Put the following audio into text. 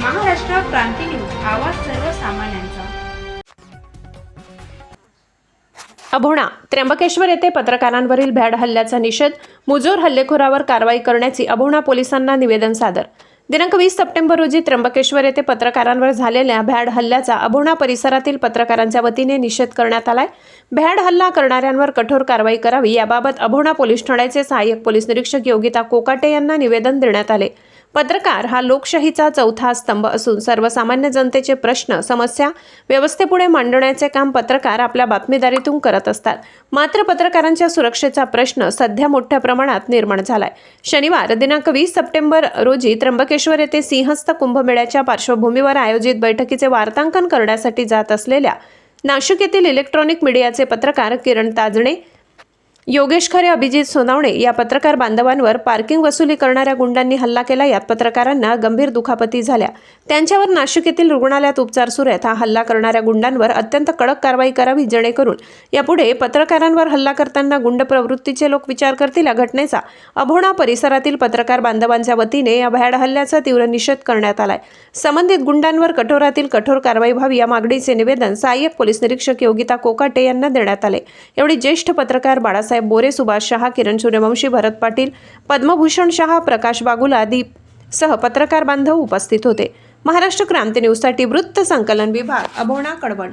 क्रांती news आवाज सर्वसामान्यांचा. अभोणा त्र्यंबकेश्वर येथे पत्रकारांवरील भ्याड हल्ल्याचा निषेध मुजोर हल्लेखोरावर कारवाई करण्याची अभोणा पोलिसांना निवेदन सादर. दिनांक वीस सप्टेंबर रोजी त्र्यंबकेश्वर येथे पत्रकारांवर झालेल्या भ्याड हल्ल्याचा अभोणा परिसरातील पत्रकारांच्या वतीने निषेध करण्यात आलाय. भ्याड हल्ला करणाऱ्यांवर कठोर कारवाई करावी याबाबत अभोणा पोलीस ठाण्याचे सहाय्यक पोलीस निरीक्षक योगिता कोकाटे यांना निवेदन देण्यात आले. पत्रकार हा लोकशाहीचा चौथा स्तंभ असून सर्वसामान्य जनतेचे प्रश्न समस्या व्यवस्थेपुढे मांडण्याचे काम पत्रकार आपल्या बातमीदारीतून करत असतात. मात्र पत्रकारांच्या सुरक्षेचा प्रश्न सध्या मोठ्या प्रमाणात निर्माण झालाय. शनिवार दिनांक वीस सप्टेंबर रोजी त्र्यंबकेश्वर येथे सिंहस्थ कुंभमेळ्याच्या पार्श्वभूमीवर आयोजित बैठकीचे वार्तांकन करण्यासाठी जात असलेल्या नाशिक येथील इलेक्ट्रॉनिक मीडियाचे पत्रकार किरण ताजणे योगेश खरे अभिजित सोनावणे या पत्रकार बांधवांवर पार्किंग वसुली करणाऱ्या गुंडांनी हल्ला केला. यात पत्रकारांना गंभीर दुखापती झाल्या. त्यांच्यावर नाशिक येथील रुग्णालयात उपचार सुरू आहेत. हा हल्ला करणाऱ्या गुंडांवर अत्यंत कडक कारवाई करावी जेणेकरून यापुढे पत्रकारांवर हल्ला करताना गुंड प्रवृत्तीचे लोक विचार करतील या घटनेचा. अभोणा परिसरातील पत्रकार बांधवांच्या वतीने या भ्याड हल्ल्याचा तीव्र निषेध करण्यात आलाय. संबंधित गुंडांवर कठोरातील कठोर कारवाई व्हावी या मागणीचे निवेदन सहाय्यक पोलीस निरीक्षक योगिता कोकाटे यांना देण्यात आले. एवढी ज्येष्ठ पत्रकार बाळासाहेब बोरे सुभाष शहा किरण सूर्यवंशी भरत पाटील पद्मभूषण शहा प्रकाश बागुल आदी सह पत्रकार बांधव उपस्थित होते. महाराष्ट्र क्रांती न्यूजसाठी वृत्त संकलन विभाग अभोणा कडवण